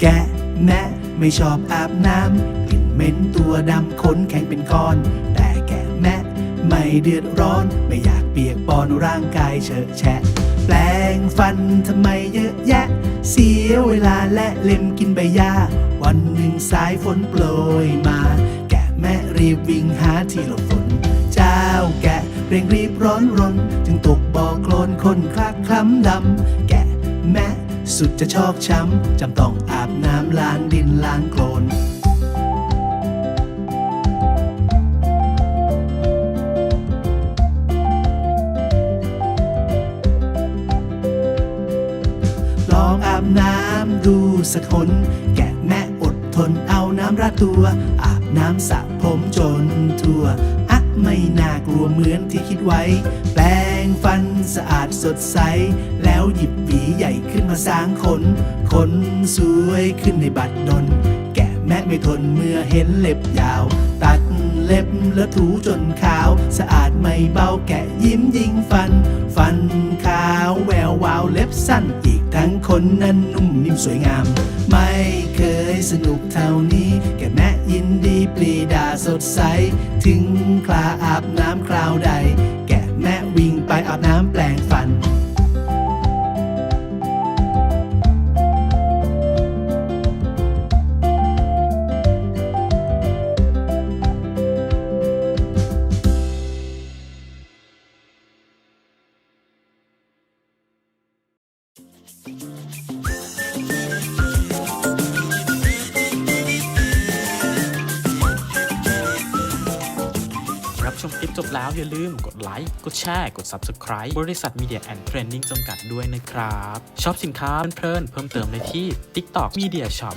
แกแม่ไม่ชอบอาบน้ำกลิ่นเหม็นตัวดำขนแข็งเป็นก้อน แต่แก่แม่ไม่เดือดร้อนไม่อยากเปียกปอนร่างกายเฉอะแฉะ แปลงฟันทำไมเยอะแยะ เสียเวลาและเล็มกินใบหญ้า วันหนึ่งสายฝนโปรยมา แกะแม่รีบวิ่งหาที่หลบฝน เจ้าแกะเร่งรีบร้อนรน จึงตกบ่อโคลนคนคลักคล้ำดำ สุดจะชอกช้ำจำต้องอาบน้ำล้างดินล้างโคลนลองอาบน้ำดูสักคน แกะแม่อดทนเอาน้ำราดตัว อาบน้ำสระผมจนทั่ว น่าเหมือนที่คิดไว้ แปรงฟันสะอาดสดใส แล้วหยิบหวีใหญ่ขึ้นมาสร้างขน ขนสวยขึ้นในบัดดลแกะแม่ไม่ทนเมื่อเห็นเล็บยาว ตัดเล็บแล้วถูจนขาว สะอาดไม่เบาแกะยิ้มยิงฟัน ฟันขาวแวววาวเล็บสั้นอีก ทั้งคนนั้นนุ่มนิ่มสวยงาม ไม่เคยสนุกเท่านี้ แกแม่ยินดีปรีดาสดใส ถึงคลาอาบน้ำคราวใด รับชมคลิปจบแล้วอย่าลืมกดไลค์ กดแชร์ กด Subscribe บริษัท Media and Training จำกัดด้วยนะครับชอบสินค้าเพลินๆเพิ่มเติมได้ที่ TikTok Media Shop